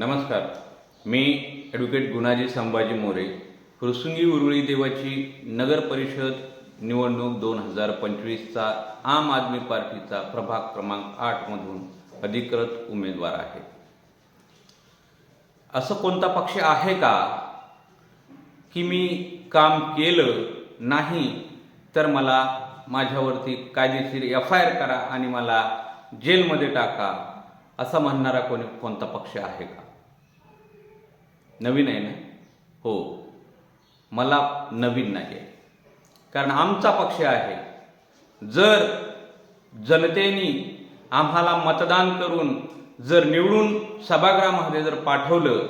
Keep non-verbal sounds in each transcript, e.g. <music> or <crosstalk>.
नमस्कार. मी ॲडव्होकेट गुणाजी संभाजी मोरे फुरसुंगी उरुळी देवाची नगर परिषद निवडणूक दोन हजार पंचवीसचा आम आदमी पार्टीचा प्रभाग क्रमांक आठमधून अधिकृत उमेदवार आहे. असं कोणता पक्ष आहे का? की मी काम केलं नाही तर मला माझ्यावरती कायदेशीर एफ आय आर करा आणि मला जेलमध्ये टाका असं म्हणणारा कोणी कोणता पक्ष आहे का? नवीन आहे ना? हो. मला नवीन नाही आहे कारण आमचा पक्ष आहे. जर जनतेने आम्हाला मतदान करून जर निवडून सभागृहामध्ये जर पाठवलं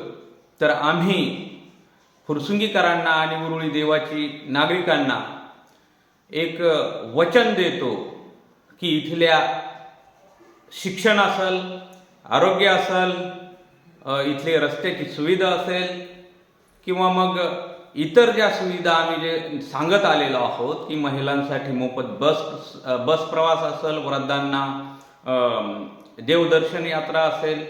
तर आम्ही फुरसुंगीकरांना आणि उरुळी देवाची नागरिकांना एक वचन देतो की इथल्या शिक्षण असेल आरोग्य असेल इथले रस्त्याची सुविधा असेल किंवा मग इतर ज्या सुविधा आम्ही जे सांगत आलेलो आहोत की महिलांसाठी मोफत बस बस प्रवास असेल वृद्धांना देवदर्शन यात्रा असेल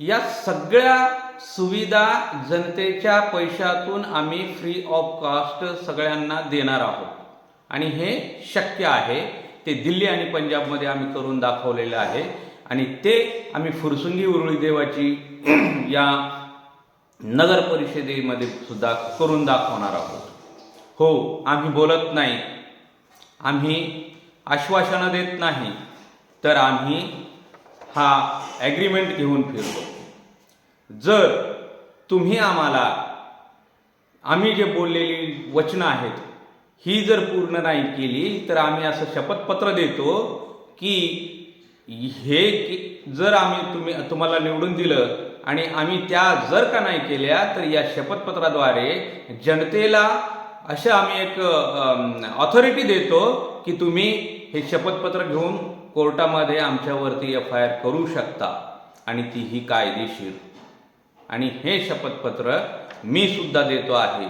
या सगळ्या सुविधा जनतेच्या पैशातून आम्ही फ्री ऑफ कास्ट सगळ्यांना देणार आहोत. आणि हे शक्य आहे ते दिल्ली आणि पंजाबमध्ये आम्ही करून दाखवलेलं आहे. आणि ते आम्ही फुरसुंगी उरुळी देवाची <clears throat> या नगर परिषदेमध्ये सुद्धा करून दाखवणार आहोत. हो आम्ही बोलत नाही. आम्ही आश्वासनं देत नाही. तर आम्ही हा ॲग्रीमेंट घेऊन फिरतो. जर तुम्ही आम्हाला आम्ही जे बोललेली वचनं आहेत ही जर पूर्ण नाही केली तर आम्ही असं शपथपत्र देतो की हे की- जर आम्ही तुम्ही तुम्हाला निवडून दिलं आणि आम्ही त्या जर का नाही केल्या तर या शपथपत्राद्वारे जनतेला अशा आम्ही एक ऑथॉरिटी देतो की तुम्ही हे शपथपत्र घेऊन कोर्टामध्ये आमच्यावरती एफ आय आर करू शकता. आणि ती ही कायदेशीर. आणि हे शपथपत्र मी सुद्धा देतो आहे.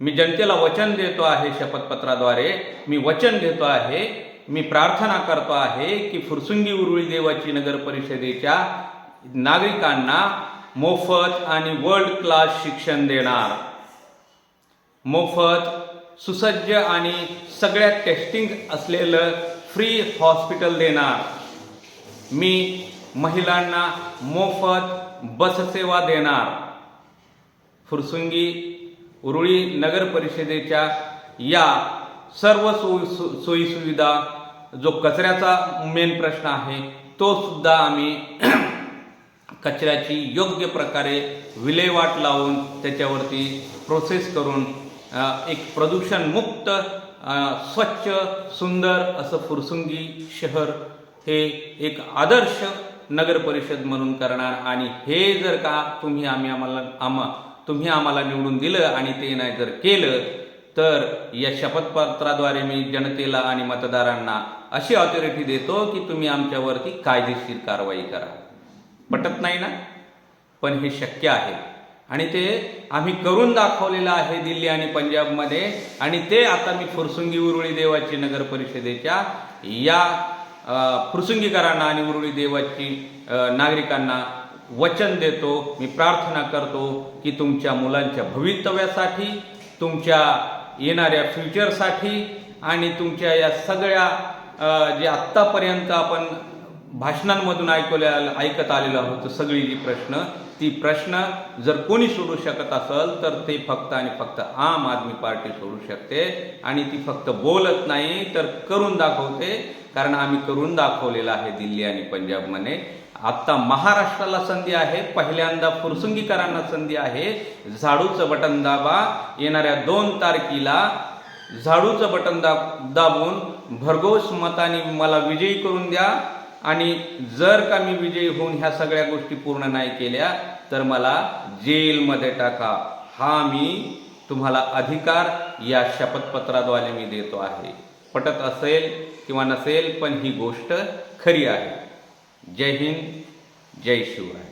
मी जनतेला वचन देतो आहे शपथपत्राद्वारे. मी वचन देतो आहे मी प्रार्थना करतो आहे की फुरसुंगी उरुळी देवाची नगर परिषदेच्या नागरिकांना मोफत आणि वर्ल्ड क्लास शिक्षण देणार. मोफत सुसज्ज आणि सगळ्यात टेस्टिंग असलेलं फ्री हॉस्पिटल देणार. मी महिलांना मोफत बससेवा देणार. फुरसुंगी उरुळी नगर परिषदेच्या या सर्व सोयी सु सोयीसुविधा जो कचऱ्याचा मेन प्रश्न आहे तो सुद्धा आम्ही <clears throat> कचऱ्याची योग्य प्रकारे विल्हेवाट लावून त्याच्यावरती प्रोसेस करून एक प्रदूषणमुक्त स्वच्छ सुंदर असं फुरसुंगी शहर हे एक आदर्श नगर परिषद म्हणून करणार. आणि हे जर का तुम्ही आम्ही आम्हाला आम्हा तुम्ही आम्हाला निवडून दिलं आणि ते नाही जर केलं तर या शपथपत्राद्वारे मी जनतेला आणि मतदारांना अशी ऑथॉरिटी देतो की तुम्ही आमच्यावरती कायदेशीर कारवाई करा. पटत नाही ना? पण हे शक्य आहे. आणि ते आम्ही करून दाखवलेलं आहे दिल्ली आणि पंजाबमध्ये. आणि ते आता मी फुरसुंगी उरुळी देवाची नगर परिषदेच्या या फुरसुंगीकरांना आणि उरुळी देवाची नागरिकांना वचन देतो. मी प्रार्थना करतो की तुमच्या मुलांच्या भवितव्यासाठी तुमच्या येणाऱ्या फ्युचरसाठी आणि तुमच्या या सगळ्या जे आत्तापर्यंत आपण भाषणांमधून ऐकवल्या ऐकत आलेलो आहोत सगळी जी प्रश्न ती प्रश्न जर कोणी सोडू शकत असेल तर ते फक्त आणि फक्त आम आदमी पार्टी सोडू शकते. आणि ती फक्त बोलत नाही तर करून दाखवते. कारण आम्ही करून दाखवलेलं आहे दिल्ली आणि पंजाबमध्ये. आत्ता महाराष्ट्राला संधी आहे पहिल्यांदा फुरसुंगीकरांना संधी आहे. झाडूचं बटन दाबा. येणाऱ्या दोन तारखेला झाडूचं बटन दाब दाबून भरघोस मताने मला विजयी करून द्या. आणि जर का मी विजयी होऊन ह्या सगळ्या गोष्टी पूर्ण नाही केल्या तर मला जेलमध्ये टाका. हा मी तुम्हाला अधिकार या शपथपत्राद्वारे मी देतो आहे. पटत असेल किंवा नसेल पण ही गोष्ट खरी आहे. जय हिंद जय शिवराय।